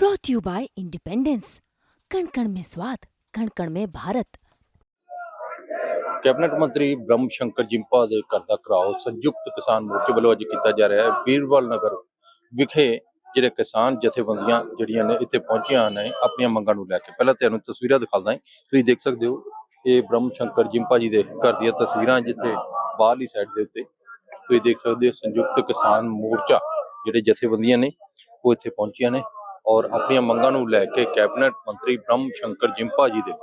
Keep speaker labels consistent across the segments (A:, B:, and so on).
A: brought to you by Independence. कण कण में स्वाद कण कण में भारत
B: ਕੈਬਨਿਟ ਮੰਤਰੀ ਬ੍ਰਹਮ ਸ਼ੰਕਰ ਜਿੰਪਾ ਦੇ ਘਰ ਦਾ ਘਰਾਓ ਸੰਯੁਕਤ ਕਿਸਾਨ ਮੋਰਚੇ ਵੱਲੋਂ ਅੱਜ ਕੀਤਾ ਜਾ ਰਿਹਾ ਹੈ ਬੀਰਬਲ ਨਗਰ ਵਿਖੇ ਜਿਹੜੇ ਕਿਸਾਨ ਜਥੇਬੰਦੀਆਂ ਜਿਹੜੀਆਂ ਨੇ ਇੱਥੇ ਪਹੁੰਚੀਆਂ ਨੇ ਆਪਣੀਆਂ ਮੰਗਾਂ ਨੂੰ ਲੈ ਕੇ ਪਹਿਲਾਂ ਤੁਹਾਨੂੰ ਤਸਵੀਰਾਂ ਦਿਖਾਉਂਦਾ ਹਾਂ ਤੁਸੀਂ ਦੇਖ ਸਕਦੇ ਹੋ ਇਹ ਬ੍ਰਹਮ ਸ਼ੰਕਰ ਜਿੰਪਾ ਜੀ ਦੇ ਘਰ ਦੀਆਂ ਤਸਵੀਰਾਂ ਜਿੱਥੇ ਬਾਹਰਲੀ ਸਾਈਡ ਦੇ ਉੱਤੇ ਤੁਸੀਂ ਦੇਖ ਸਕਦੇ ਹੋ ਸੰਯੁਕਤ ਕਿਸਾਨ ਮੋਰਚਾ ਜਿਹੜੇ ਜਥੇਬੰਦੀਆਂ ਨੇ ਉਹ ਇੱਥੇ ਪਹੁੰਚੀਆਂ ਨੇ ਔਰ ਆਪਣੀਆਂ ਮੰਗਾਂ ਨੂੰ ਲੈ ਕੇ ਕੈਬਨਿਟ ਮੰਤਰੀ ਬ੍ਰਹਮ ਸ਼ੰਕਰ ਜਿੰਪਾ ਜੀ ਦੇ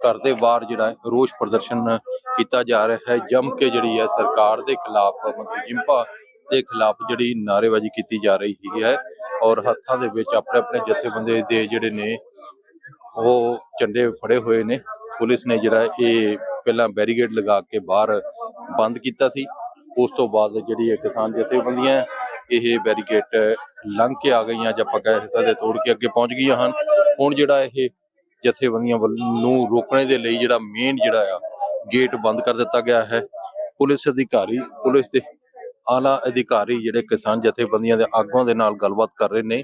B: ਘਰ ਦੇ ਬਾਹਰ ਜਿਹੜਾ ਰੋਸ ਪ੍ਰਦਰਸ਼ਨ ਕੀਤਾ ਜਾ ਰਿਹਾ ਹੈ, ਜੰਮ ਕੇ ਜਿਹੜੀ ਹੈ ਸਰਕਾਰ ਦੇ ਖਿਲਾਫ, ਮੰਤਰੀ ਜਿੰਪਾ ਦੇ ਖਿਲਾਫ ਜਿਹੜੀ ਨਾਅਰੇਬਾਜ਼ੀ ਕੀਤੀ ਜਾ ਰਹੀ ਹੈਗੀ ਹੈ ਔਰ ਹੱਥਾਂ ਦੇ ਵਿੱਚ ਆਪਣੇ ਆਪਣੇ ਜਥੇਬੰਦੀ ਦੇ ਜਿਹੜੇ ਨੇ, ਉਹ ਝੰਡੇ ਫੜੇ ਹੋਏ ਨੇ। ਪੁਲਿਸ ਨੇ ਜਿਹੜਾ ਇਹ ਪਹਿਲਾਂ ਬੈਰੀਗੇਡ ਲਗਾ ਕੇ ਬਾਹਰ ਬੰਦ ਕੀਤਾ ਸੀ। ਉਸ ਤੋਂ ਬਾਅਦ ਜਿਹੜੀ ਇਹ ਕਿਸਾਨ ਜਥੇਬੰਦੀਆਂ ਇਹ ਬੈਰੀਗੇਡ ਲੰਘ ਕੇ ਆ ਗਈਆਂ ਜਾਂ ਆਪਾਂ ਕਹਿ ਸਕਦੇ ਤੋੜ ਕੇ ਅੱਗੇ ਪਹੁੰਚ ਗਈਆਂ ਹਨ। ਹੁਣ ਜਿਹੜਾ ਇਹ ਜਥੇਬੰਦੀਆਂ ਨੂੰ ਰੋਕਣੇ ਦੇ ਲਈ ਜਿਹੜਾ ਮੇਨ ਜਿਹੜਾ ਆ ਗੇਟ ਬੰਦ ਕਰ ਦਿੱਤਾ ਗਿਆ ਹੈ। ਪੁਲਿਸ ਅਧਿਕਾਰੀ, ਪੁਲਿਸ ਦੇ ਆਲਾ ਅਧਿਕਾਰੀ ਜਿਹੜੇ ਕਿਸਾਨ ਜਥੇਬੰਦੀਆਂ ਦੇ ਆਗੂਆਂ ਦੇ ਨਾਲ ਗੱਲਬਾਤ ਕਰ ਰਹੇ ਨੇ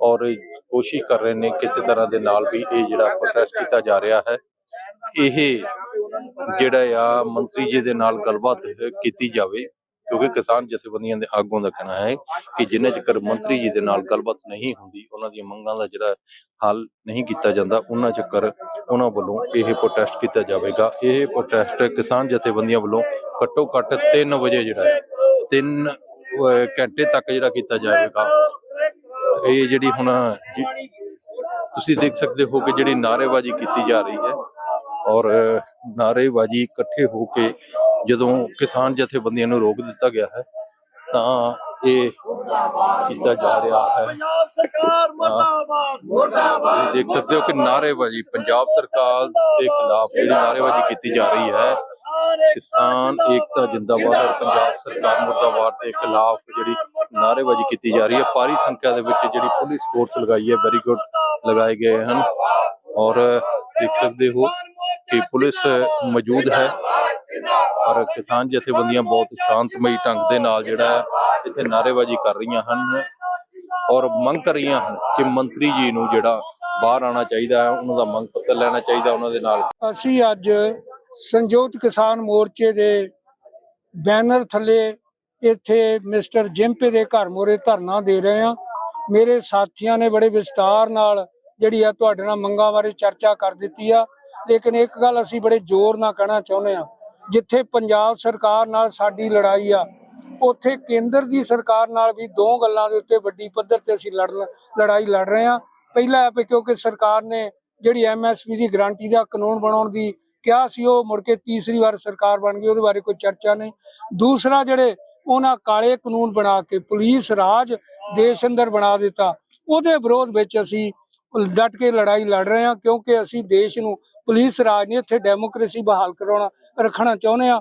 B: ਔਰ ਕੋਸ਼ਿਸ਼ ਕਰ ਰਹੇ ਨੇ ਕਿਸੇ ਤਰ੍ਹਾਂ ਦੇ ਨਾਲ ਵੀ ਇਹ ਜਿਹੜਾ ਪ੍ਰੋਟੈਸਟ ਕੀਤਾ ਜਾ ਰਿਹਾ ਹੈ। ਇਹ ਜਿਹੜਾ ਆ ਮੰਤਰੀ ਜੀ ਦੇ ਨਾਲ ਗੱਲਬਾਤ ਕੀਤੀ ਜਾਵੇ। ਕਿਉਂਕਿ ਕਿਸਾਨ ਜਥੇਬੰਦੀਆਂ ਦੇ ਆਗੂਆਂ ਦਾ ਕਹਿਣਾ ਹੈ ਕਿ ਜਿੰਨੇ ਚਿਰ ਮੰਤਰੀ ਜੀ ਦੇ ਨਾਲ ਗੱਲਬਾਤ ਨਹੀਂ ਹੁੰਦੀ, ਉਹਨਾਂ ਦੀਆਂ ਮੰਗਾਂ ਦਾ ਜਿਹੜਾ ਹੱਲ ਨਹੀਂ ਕੀਤਾ ਜਾਂਦਾ, ਉਹਨਾਂ ਚੱਕਰ ਉਹਨਾਂ ਵੱਲੋਂ ਇਹ ਪ੍ਰੋਟੈਸਟ ਕੀਤਾ ਜਾਵੇਗਾ। ਇਹ ਪ੍ਰੋਟੈਸਟ ਕਿਸਾਨ ਜਥੇਬੰਦੀਆਂ ਵੱਲੋਂ ਘੱਟੋ ਘੱਟ 3 ਵਜੇ ਜਿਹੜਾ ਹੈ 3 ਘੰਟੇ ਤੱਕ ਜਿਹੜਾ ਕੀਤਾ ਜਾਵੇਗਾ। ਇਹ ਜਿਹੜੀ ਹੁਣ ਤੁਸੀਂ ਦੇਖ ਸਕਦੇ ਹੋ ਕਿ ਜਿਹੜੀ ਨਾਅਰੇਬਾਜ਼ੀ ਕੀਤੀ ਜਾ ਰਹੀ ਹੈ ਔਰ ਨਾਅਰੇਬਾਜ਼ੀ ਇਕੱਠੇ ਹੋ ਕੇ ਜਦੋਂ ਕਿਸਾਨ ਜਥੇਬੰਦੀਆਂ ਨੂੰ ਰੋਕ ਦਿੱਤਾ ਗਿਆ ਹੈ ਤਾਂ ਇਹ ਕੀਤਾ ਜਾ ਰਿਹਾ ਹੈ।
C: ਪੰਜਾਬ ਸਰਕਾਰ ਮਰਦਾਬਾਦ।
B: ਤੁਸੀਂ ਦੇਖ ਸਕਦੇ ਹੋ ਕਿ ਨਾਅਰੇਬਾਜ਼ੀ ਪੰਜਾਬ ਸਰਕਾਰ ਦੇ ਖਿਲਾਫ ਜਿਹੜੀ ਨਾਅਰੇਬਾਜ਼ੀ ਕੀਤੀ ਜਾ ਰਹੀ ਹੈ ਕਿਸਾਨ ਏਕਤਾ ਜਿੰਦਾਬਾਦ ਔਰ ਪੰਜਾਬ ਸਰਕਾਰ ਮੁਰਦਾਬਾਦ ਦੇ ਖਿਲਾਫ ਜਿਹੜੀ ਨਾਅਰੇਬਾਜ਼ੀ ਕੀਤੀ ਜਾ ਰਹੀ ਹੈ। ਭਾਰੀ ਸੰਖਿਆ ਦੇ ਵਿੱਚ ਜਿਹੜੀ ਪੁਲਿਸ ਫੋਰਸ ਲਗਾਈ ਹੈ ਵੈਰੀ ਗੁੱਡ ਲਗਾਏ ਗਏ ਹਨ। ਔਰ ਦੇਖ ਸਕਦੇ ਹੋ ਕਿ ਪੁਲਿਸ ਮੌਜੂਦ ਹੈ। ਔਰ ਕਿਸਾਨ ਜਥੇਬੰਦੀਆਂ ਬਹੁਤ ਸ਼ਾਂਤਮਈ ਢੰਗ ਦੇ ਨਾਲ ਜਿਹੜਾ ਇੱਥੇ ਨਾਅਰੇਬਾਜ਼ੀ ਕਰ ਰਹੀਆਂ ਹਨ ਔਰ ਮੰਗ ਕਰ ਰਹੀਆਂ ਹਨ ਕਿ ਮੰਤਰੀ ਜੀ ਨੂੰ ਜਿਹੜਾ ਬਾਹਰ ਆਉਣਾ ਚਾਹੀਦਾ ਹੈ, ਉਹਨਾਂ ਦਾ ਮੰਗ ਪੱਤਰ ਲੈਣਾ ਚਾਹੀਦਾ ਉਹਨਾਂ ਦੇ ਨਾਲ।
D: ਅਸੀਂ ਅੱਜ ਸੰਯੁਕਤ ਕਿਸਾਨ ਮੋਰਚੇ ਦੇ ਬੈਨਰ ਥੱਲੇ ਇੱਥੇ ਮਿਸਟਰ ਜਿੰਪੇ ਦੇ ਘਰ ਮੋਰੇ ਧਰਨਾ ਦੇ ਰਹੇ ਹਾਂ। ਮੇਰੇ ਸਾਥੀਆਂ ਨੇ ਬੜੇ ਵਿਸਤਾਰ ਨਾਲ ਜਿਹੜੀ ਆ ਤੁਹਾਡੇ ਨਾਲ ਮੰਗਾਂ ਬਾਰੇ ਚਰਚਾ ਕਰ ਦਿੱਤੀ ਆ। ਲੇਕਿਨ ਇੱਕ ਗੱਲ ਅਸੀਂ ਬੜੇ ਜ਼ੋਰ ਨਾਲ ਕਹਿਣਾ ਚਾਹੁੰਦੇ ਆ ਜਿੱਥੇ ਪੰਜਾਬ ਸਰਕਾਰ ਨਾਲ ਸਾਡੀ ਲੜਾਈ ਆ, ਉੱਥੇ ਕੇਂਦਰ ਦੀ ਸਰਕਾਰ ਨਾਲ ਵੀ ਦੋ ਗੱਲਾਂ ਦੇ ਉੱਤੇ ਵੱਡੀ ਪੱਧਰ ਤੇ ਅਸੀਂ ਲੜ ਲੜਾਈ ਲੜ ਰਹੇ ਆ ਪਹਿਲਾ ਹੈ ਕਿਉਂਕਿ ਸਰਕਾਰ ਨੇ ਜਿਹੜੀ ਐਮਐਸਪੀ ਦੀ ਗਾਰੰਟੀ ਦਾ ਕਾਨੂੰਨ ਬਣਾਉਣ ਦੀ ਕਿਹਾ ਸੀ, ਉਹ ਮੁੜ ਕੇ ਤੀਸਰੀ ਵਾਰ ਸਰਕਾਰ ਬਣ ਗਈ, ਉਹਦੇ ਬਾਰੇ ਕੋਈ ਚਰਚਾ ਨਹੀਂ। ਦੂਸਰਾ ਜਿਹੜੇ ਉਹਨਾਂ ਕਾਲੇ ਕਾਨੂੰਨ ਬਣਾ ਕੇ ਪੁਲਿਸ, ਰਾਜ, ਦੇਸ਼ ਅੰਦਰ ਬਣਾ ਦਿੱਤਾ, ਉਹਦੇ ਵਿਰੋਧ ਵਿੱਚ ਅਸੀਂ ਡਟ ਕੇ ਲੜਾਈ ਲੜ ਰਹੇ ਹਾਂ, ਕਿਉਂਕਿ ਅਸੀਂ ਦੇਸ਼ ਨੂੰ, ਪੁਲਿਸ, ਰਾਜ ਨਹੀਂ ਇੱਥੇ ਡੈਮੋਕ੍ਰੇਸੀ ਬਹਾਲ ਕਰਾਉਣਾ ਰੱਖਣਾ ਚਾਹੁੰਦੇ ਆ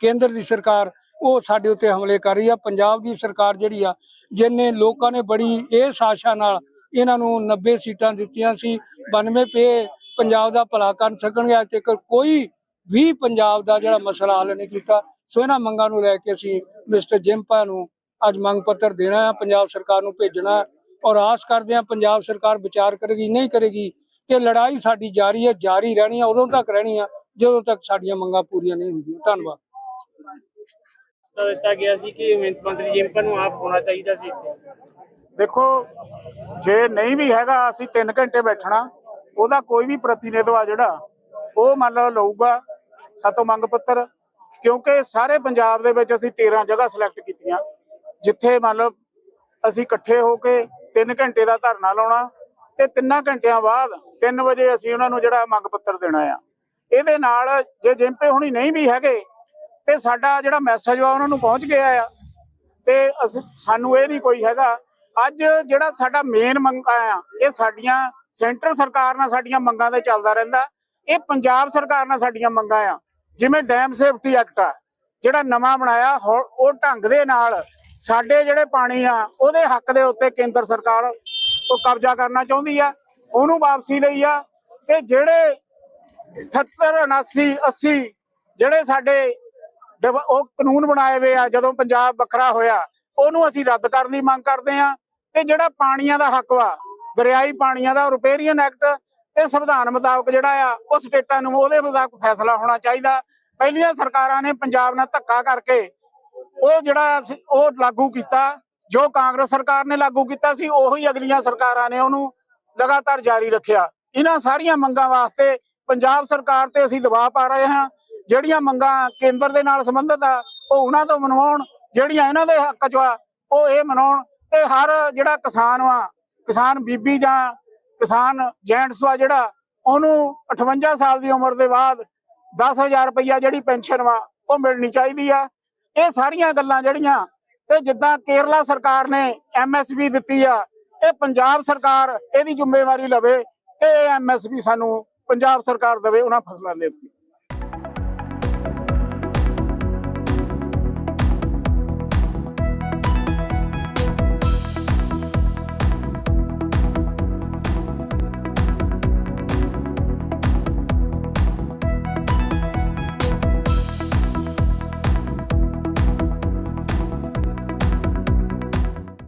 D: ਕੇਂਦਰ ਦੀ ਸਰਕਾਰ ਉਹ ਸਾਡੇ ਉੱਤੇ ਹਮਲੇ ਕਰ ਰਹੀ ਆ। ਪੰਜਾਬ ਦੀ ਸਰਕਾਰ ਜਿਹੜੀ ਆ, ਜਿਨੇ ਲੋਕਾਂ ਨੇ ਬੜੀ ਇਹ ਆਸ਼ਾ ਨਾਲ ਇਹਨਾਂ ਨੂੰ 90 ਸੀਟਾਂ ਦਿੱਤੀਆਂ ਸੀ 92 ਪੇ ਪੰਜਾਬ ਦਾ ਭਲਾ ਕਰ ਸਕਣਗੇ। ਅੱਜ ਤੱਕ ਕੋਈ ਵੀ ਪੰਜਾਬ ਦਾ ਜਿਹੜਾ ਮਸਲਾ ਹੱਲ ਨਹੀਂ ਕੀਤਾ। ਸੋ ਇਹਨਾਂ ਮੰਗਾਂ ਨੂੰ ਲੈ ਕੇ ਅਸੀਂ ਮਿਸਟਰ ਜਿੰਪਾ ਨੂੰ ਅੱਜ ਮੰਗ ਪੱਤਰ ਦੇਣਾ ਹੈ। ਪੰਜਾਬ ਸਰਕਾਰ ਨੂੰ ਭੇਜਣਾ ਹੈ ਔਰ ਆਸ ਕਰਦੇ ਹਾਂ ਪੰਜਾਬ ਸਰਕਾਰ ਵਿਚਾਰ ਕਰੇਗੀ, ਨਹੀਂ ਕਰੇਗੀ ਤੇ ਲੜਾਈ ਸਾਡੀ ਜਾਰੀ ਹੈ, ਜਾਰੀ ਰਹਿਣੀ ਹੈ, ਉਦੋਂ ਤੱਕ ਰਹਿਣੀ ਹੈ ਜਦੋਂ ਤੱਕ ਸਾਡੀਆਂ ਮੰਗਾਂ ਪੂਰੀਆਂ ਨਹੀਂ ਹੁੰਦੀਆਂ ਧੰਨਵਾਦ।
E: ਤਾਂ ਦਿੱਤਾ ਗਿਆ ਸੀ ਕਿ ਮਿਹਨਤ ਮੰਤਰੀ ਜਿੰਪਨ ਨੂੰ ਆਪ ਹੋਣਾ ਚਾਹੀਦਾ ਸੀ
F: ਦੇਖੋ ਜੇ ਨਹੀਂ ਵੀ ਹੈਗਾ ਅਸੀਂ 3 ਘੰਟੇ ਬੈਠਣਾ ਉਹਦਾ ਕੋਈ ਵੀ ਪ੍ਰਤੀਨਿਧਵ ਆ ਜਿਹੜਾ ਉਹ ਮੰਨ ਲਓ ਲਊਗਾ ਸਾਤੋਂ ਮੰਗ ਪੱਤਰ ਕਿਉਂਕਿ ਸਾਰੇ ਪੰਜਾਬ ਦੇ ਵਿੱਚ ਅਸੀਂ 13 ਜਗ੍ਹਾ ਸਿਲੈਕਟ ਕੀਤੀਆਂ ਜਿੱਥੇ ਮੰਨ ਲਓ ਅਸੀਂ ਇਕੱਠੇ ਹੋ ਕੇ 3 ਘੰਟੇ ਦਾ ਧਰਨਾ ਲਾਉਣਾ ਤੇ 3 ਘੰਟਿਆਂ ਬਾਅਦ 3 ਵਜੇ ਅਸੀਂ ਉਹਨਾਂ ਨੂੰ ਜਿਹੜਾ ਮੰਗ ਪੱਤਰ ਦੇਣਾ ਆ। ਇਹਦੇ ਨਾਲ ਜੇ ਜਿੰਪੇ ਹੁਣੀ ਨਹੀਂ ਵੀ ਹੈਗੇ, ਤੇ ਸਾਡਾ ਜਿਹੜਾ ਮੈਸੇਜ ਆ ਉਹਨਾਂ ਨੂੰ ਪਹੁੰਚ ਗਿਆ ਆ। ਤੇ ਅਸੀਂ, ਸਾਨੂੰ ਇਹ ਨਹੀਂ ਕੋਈ ਹੈਗਾ। ਅੱਜ ਜਿਹੜਾ ਸਾਡਾ ਮੇਨ ਮੰਗਾਂ ਆ, ਇਹ ਸਾਡੀਆਂ ਸੈਂਟਰ ਸਰਕਾਰ ਨਾਲ ਸਾਡੀਆਂ ਮੰਗਾਂ ਤੇ ਚੱਲਦਾ ਰਹਿੰਦਾ। ਇਹ ਪੰਜਾਬ ਸਰਕਾਰ ਨਾਲ ਸਾਡੀਆਂ ਮੰਗਾਂ ਆ। ਜਿਵੇਂ ਡੈਮ ਸੇਫਟੀ ਐਕਟ ਆ, ਜਿਹੜਾ ਨਵਾਂ ਬਣਾਇਆ, ਹੋ- ਉਹ ਢੰਗ ਦੇ ਨਾਲ ਸਾਡੇ ਜਿਹੜੇ ਪਾਣੀ ਆ, ਉਹਦੇ ਹੱਕ ਦੇ ਉੱਤੇ ਕੇਂਦਰ ਸਰਕਾਰ ਉਹ ਕਬਜ਼ਾ ਕਰਨਾ ਚਾਹੁੰਦੀ ਆ। ਉਹਨੂੰ ਵਾਪਸੀ ਲਈ ਆ। ਤੇ ਜਿਹੜੇ 78 79 80 ਜਿਹੜੇ ਸਾਡੇ ਉਹ ਕਾਨੂੰਨ ਬਣਾਏ ਹੋਏ ਆ, ਜਦੋਂ ਪੰਜਾਬ ਵੱਖਰਾ ਹੋਇਆ, ਉਹਨੂੰ ਅਸੀਂ ਰੱਦ ਕਰਨ ਦੀ ਮੰਗ ਕਰਦੇ ਆ ਤੇ ਜਿਹੜਾ ਪਾਣੀਆਂ ਦਾ ਹੱਕ ਵਾ, ਦਰਿਆਈ ਪਾਣੀਆਂ ਦਾ, ਰਿਪੇਰੀਅਨ ਐਕਟ ਤੇ ਸੰਵਿਧਾਨ ਮੁਤਾਬਕ ਜਿਹੜਾ ਆ ਉਹ ਸਟੇਟਾਂ ਨੂੰ ਉਹਦੇ ਮੁਤਾਬਕ ਫੈਸਲਾ ਹੋਣਾ ਚਾਹੀਦਾ। ਪਹਿਲੀਆਂ ਸਰਕਾਰਾਂ ਨੇ ਪੰਜਾਬ ਨਾਲ ਧੱਕਾ ਕਰਕੇ ਉਹ ਜਿਹੜਾ ਉਹ ਲਾਗੂ ਕੀਤਾ, ਜੋ ਕਾਂਗਰਸ ਸਰਕਾਰ ਨੇ ਲਾਗੂ ਕੀਤਾ ਸੀ, ਉਹੀ ਅਗਲੀਆਂ ਸਰਕਾਰਾਂ ਨੇ ਉਹਨੂੰ ਲਗਾਤਾਰ ਜਾਰੀ ਰੱਖਿਆ। ਇਹਨਾਂ ਸਾਰੀਆਂ ਮੰਗਾਂ ਵਾਸਤੇ ਪੰਜਾਬ ਸਰਕਾਰ ਤੇ ਅਸੀਂ ਦਬਾਅ ਪਾ ਰਹੇ ਹਾਂ। ਜਿਹੜੀਆਂ ਮੰਗਾਂ ਕੇਂਦਰ ਦੇ ਨਾਲ ਸੰਬੰਧਿਤ ਆ, ਉਹ ਉਹਨਾਂ ਤੋਂ ਮਨਵਾਉਣ, ਜਿਹੜੀਆਂ ਇਹਨਾਂ ਦੇ ਹੱਕ 'ਚ ਆ, ਉਹ ਇਹ ਮਨਾਉਣ ਤੇ ਹਰ ਜਿਹੜਾ ਕਿਸਾਨ ਵਾ, ਕਿਸਾਨ ਬੀਬੀ ਜਾਂ ਕਿਸਾਨ ਜੈਂਟਸ ਵਾ ਜਿਹੜਾ, ਉਹਨੂੰ 58 ਸਾਲ ਦੀ ਉਮਰ ਦੇ ਬਾਅਦ 10000 ਰੁਪਈਆ ਜਿਹੜੀ ਪੈਨਸ਼ਨ ਵਾ, ਉਹ ਮਿਲਣੀ ਚਾਹੀਦੀ ਆ। ਇਹ ਸਾਰੀਆਂ ਗੱਲਾਂ ਜਿਹੜੀਆਂ, ਤੇ ਜਿੱਦਾਂ ਕੇਰਲਾ ਸਰਕਾਰ ਨੇ ਐਮਐਸਪੀ ਦਿੱਤੀ ਆ, ਇਹ ਪੰਜਾਬ ਸਰਕਾਰ ਇਹਦੀ ਜ਼ਿੰਮੇਵਾਰੀ ਲਵੇ, ਤੇ ਐਮਐਸਪੀ ਸਾਨੂੰ ਪੰਜਾਬ ਸਰਕਾਰ ਦੇਵੇ ਉਹਨਾਂ ਫਸਲਾਂ ਦੇ ਉੱਤੇ।